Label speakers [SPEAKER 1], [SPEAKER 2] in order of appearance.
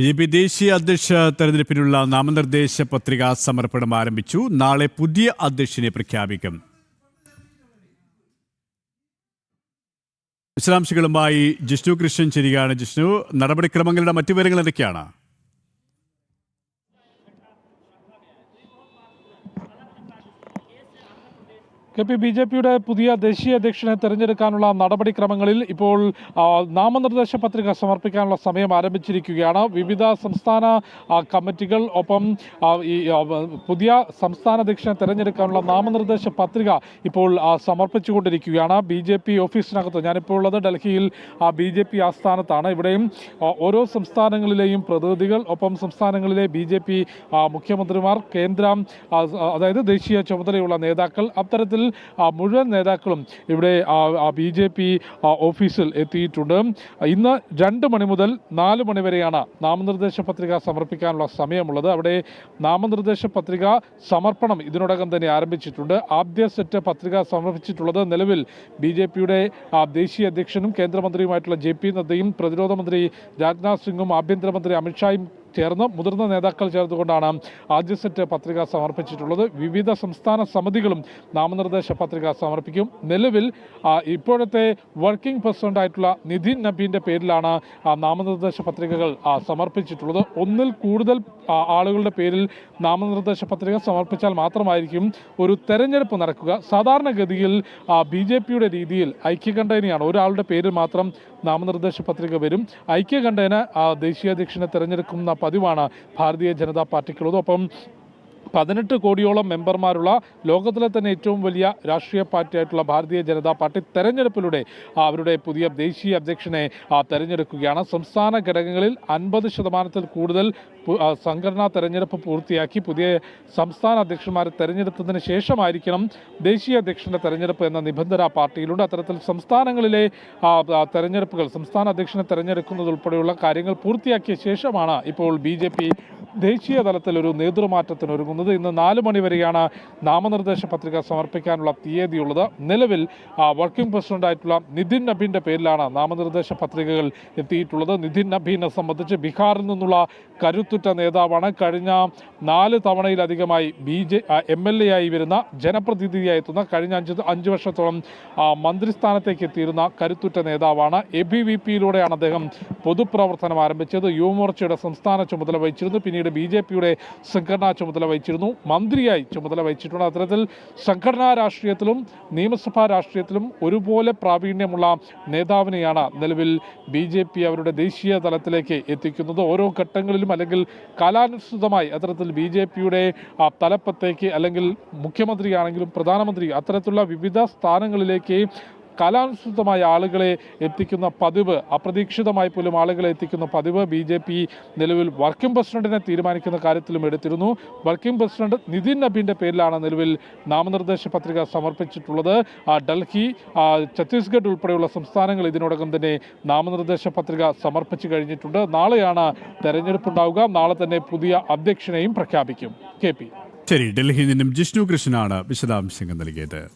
[SPEAKER 1] B J P ദേശീയ അധ്യക്ഷ തെരഞ്ഞെടുപ്പിനുള്ള നാമനിർദ്ദേശ പത്രികാ സമർപ്പണം ആരംഭിച്ചു. നാളെ പുതിയ അധ്യക്ഷനെ പ്രഖ്യാപിക്കും. വിശദാംശങ്ങളുമായി ജിഷ്ണു കൃഷ്ണൻ ചേരുകയാണ്. ജിഷ്ണു നടപടിക്രമങ്ങളുടെ മറ്റു വിവരങ്ങൾ എന്തൊക്കെയാണ്?
[SPEAKER 2] കെ പി ബി ജെ പിയുടെ പുതിയ ദേശീയ അധ്യക്ഷനെ തെരഞ്ഞെടുക്കാനുള്ള നടപടിക്രമങ്ങളിൽ ഇപ്പോൾ നാമനിർദ്ദേശ പത്രിക സമർപ്പിക്കാനുള്ള സമയം ആരംഭിച്ചിരിക്കുകയാണ്. വിവിധ സംസ്ഥാന കമ്മിറ്റികൾ ഒപ്പം ഈ പുതിയ സംസ്ഥാന അധ്യക്ഷനെ തെരഞ്ഞെടുക്കാനുള്ള നാമനിർദ്ദേശ പത്രിക ഇപ്പോൾ സമർപ്പിച്ചുകൊണ്ടിരിക്കുകയാണ്. ബി ജെ പി ഓഫീസിനകത്ത് ഞാനിപ്പോൾ ഉള്ളത് ഡൽഹിയിൽ ബി ജെ പി ആസ്ഥാനത്താണ്. ഇവിടെയും ഓരോ സംസ്ഥാനങ്ങളിലെയും പ്രതിനിധികൾ ഒപ്പം സംസ്ഥാനങ്ങളിലെ ബി ജെ പി മുഖ്യമന്ത്രിമാർ കേന്ദ്രം അതായത് ദേശീയ ചുമതലയുള്ള നേതാക്കൾ അത്തരത്തിൽ ആ, മുഴുവൻ നേതാക്കളും ഇവിടെ ബി ജെ പി ഓഫീസിൽ എത്തിയിട്ടുണ്ട്. ഇന്ന് രണ്ട് മണി മുതൽ നാല് മണി വരെയാണ് നാമനിർദ്ദേശ പത്രിക സമർപ്പിക്കാനുള്ള സമയമുള്ളത്. അവിടെ നാമനിർദ്ദേശ പത്രിക സമർപ്പണം ഇതിനോടകം തന്നെ ആരംഭിച്ചിട്ടുണ്ട്. ആദ്യ സെറ്റ് പത്രിക സമർപ്പിച്ചിട്ടുള്ളത് നിലവിൽ ബി ജെ പിയുടെ ദേശീയ അധ്യക്ഷനും കേന്ദ്രമന്ത്രിയുമായിട്ടുള്ള ജെ പി നദ്ദയും പ്രതിരോധ മന്ത്രി രാജ്നാഥ് സിംഗും ആഭ്യന്തരമന്ത്രി അമിത്ഷായും ചേർന്ന് മുതിർന്ന നേതാക്കൾ ചേർന്നുകൊണ്ടാണ് ആദ്യ സെറ്റ് പത്രിക സമർപ്പിച്ചിട്ടുള്ളത്. വിവിധ സംസ്ഥാന സമിതികളും നാമനിർദ്ദേശ പത്രിക സമർപ്പിക്കും. നിലവിൽ ഇപ്പോഴത്തെ വർക്കിംഗ് പ്രസിഡന്റ് ആയിട്ടുള്ള നിതിൻ നബീന്റെ പേരിലാണ് നാമനിർദ്ദേശ പത്രികകൾ സമർപ്പിച്ചിട്ടുള്ളത്. ഒന്നിൽ കൂടുതൽ ആളുകളുടെ പേരിൽ നാമനിർദ്ദേശ പത്രിക സമർപ്പിച്ചാൽ മാത്രമായിരിക്കും ഒരു തെരഞ്ഞെടുപ്പ് നടക്കുക. സാധാരണഗതിയിൽ ബി ജെ പിയുടെ രീതിയിൽ ഐക്യകണ്ഠേനയാണ്. ഒരാളുടെ പേരിൽ മാത്രം നാമനിർദ്ദേശ പത്രിക വരും. ഐക്യകണ്ഠേന ദേശീയ അധ്യക്ഷനെ തെരഞ്ഞെടുക്കുന്ന പതിവാണ് ഭാരതീയ ജനതാ പാർട്ടിക്കുള്ളത്. ഒപ്പം പതിനെട്ട് കോടിയോളം മെമ്പർമാരുള്ള ലോകത്തിലെ തന്നെ ഏറ്റവും വലിയ രാഷ്ട്രീയ പാർട്ടിയായിട്ടുള്ള ഭാരതീയ ജനതാ പാർട്ടി തെരഞ്ഞെടുപ്പിലൂടെ അവരുടെ പുതിയ ദേശീയ അധ്യക്ഷനെ തെരഞ്ഞെടുക്കുകയാണ്. സംസ്ഥാന ഘടകങ്ങളിൽ അൻപത് ശതമാനത്തിൽ കൂടുതൽ സംഘടനാ തെരഞ്ഞെടുപ്പ് പൂർത്തിയാക്കി പുതിയ സംസ്ഥാന അധ്യക്ഷന്മാരെ തെരഞ്ഞെടുത്തതിന് ശേഷമായിരിക്കണം ദേശീയ അധ്യക്ഷന്റെ തെരഞ്ഞെടുപ്പ് എന്ന നിബന്ധന പാർട്ടിയിലുണ്ട്. അത്തരത്തിൽ സംസ്ഥാനങ്ങളിലെ തെരഞ്ഞെടുപ്പുകൾ സംസ്ഥാന അധ്യക്ഷനെ തെരഞ്ഞെടുക്കുന്നത് ഉൾപ്പെടെയുള്ള കാര്യങ്ങൾ പൂർത്തിയാക്കിയ ശേഷമാണ് ഇപ്പോൾ ബി ദേശീയ തലത്തിൽ ഒരു നേതൃമാറ്റത്തിന് ഒരുങ്ങുന്നത്. ഇന്ന് നാല് മണി വരെയാണ് നാമനിർദ്ദേശ പത്രിക സമർപ്പിക്കാനുള്ള തീയതിയുള്ളത്. നിലവിൽ വർക്കിംഗ് പ്രസിഡന്റായിട്ടുള്ള നിതിൻ നബീന്റെ പേരിലാണ് നാമനിർദ്ദേശ പത്രികകൾ എത്തിയിട്ടുള്ളത്. നിതിൻ നബീനെ സംബന്ധിച്ച് ബീഹാറിൽ നിന്നുള്ള കരുത്തുറ്റ നേതാവാണ്. കഴിഞ്ഞ നാല് തവണയിലധികമായി B J M L A ആയി വരുന്ന ജനപ്രതിനിധിയായി എത്തുന്ന കഴിഞ്ഞ അഞ്ച് അഞ്ച് വർഷത്തോളം മന്ത്രിസ്ഥാനത്തേക്ക് എത്തിയിരുന്ന കരുത്തുറ്റ നേതാവാണ്. എ ബി വി പിയിലൂടെയാണ് അദ്ദേഹം പൊതുപ്രവർത്തനം ആരംഭിച്ചത്. യുവമോർച്ചയുടെ സംസ്ഥാന ചുമതല വഹിച്ചിരുന്നു. പിന്നീട് ബി ജെ പിയുടെ സംഘടനാ ചുമതല വഹിച്ചിരുന്നു. മന്ത്രിയായി ചുമതല വഹിച്ചിട്ടുണ്ട്. അത്തരത്തിൽ സംഘടനാ രാഷ്ട്രീയത്തിലും നിയമസഭാ രാഷ്ട്രീയത്തിലും ഒരുപോലെ പ്രാവീണ്യമുള്ള നേതാവിനെയാണ് നിലവിൽ ബി ജെ പി അവരുടെ ദേശീയ തലത്തിലേക്ക് എത്തിക്കുന്നത്. ഓരോ ഘട്ടങ്ങളിലും അല്ലെങ്കിൽ കാലാനുസൃതമായി അത്തരത്തിൽ ബി ജെ പിയുടെ തലപ്പത്തേക്ക് അല്ലെങ്കിൽ മുഖ്യമന്ത്രിയാണെങ്കിലും പ്രധാനമന്ത്രി അത്തരത്തിലുള്ള വിവിധ സ്ഥാനങ്ങളിലേക്ക് കാലാനുസൃതമായ ആളുകളെ എത്തിക്കുന്ന പതിവ് അപ്രതീക്ഷിതമായി പോലും ആളുകളെ എത്തിക്കുന്ന പതിവ് ബി ജെ പി നിലവിൽ വർക്കിംഗ് പ്രസിഡന്റിനെ തീരുമാനിക്കുന്ന കാര്യത്തിലും എടുത്തിരുന്നു. വർക്കിംഗ് പ്രസിഡന്റ് നിതിൻ നബീന്റെ പേരിലാണ് നിലവിൽ നാമനിർദ്ദേശ പത്രിക സമർപ്പിച്ചിട്ടുള്ളത്. ഡൽഹി ഛത്തീസ്ഗഡ് ഉൾപ്പെടെയുള്ള സംസ്ഥാനങ്ങൾ ഇതിനോടകം തന്നെ നാമനിർദ്ദേശ പത്രിക സമർപ്പിച്ചു കഴിഞ്ഞിട്ടുണ്ട്. നാളെയാണ് തെരഞ്ഞെടുപ്പ് ഉണ്ടാവുക നാളെ തന്നെ പുതിയ അധ്യക്ഷനെയും പ്രഖ്യാപിക്കും. കെ
[SPEAKER 1] ശരി ഡൽഹിയിൽ നിന്നും ജിഷ്ണു കൃഷ്ണനാണ് വിശദാംശങ്ങൾ നൽകിയത്.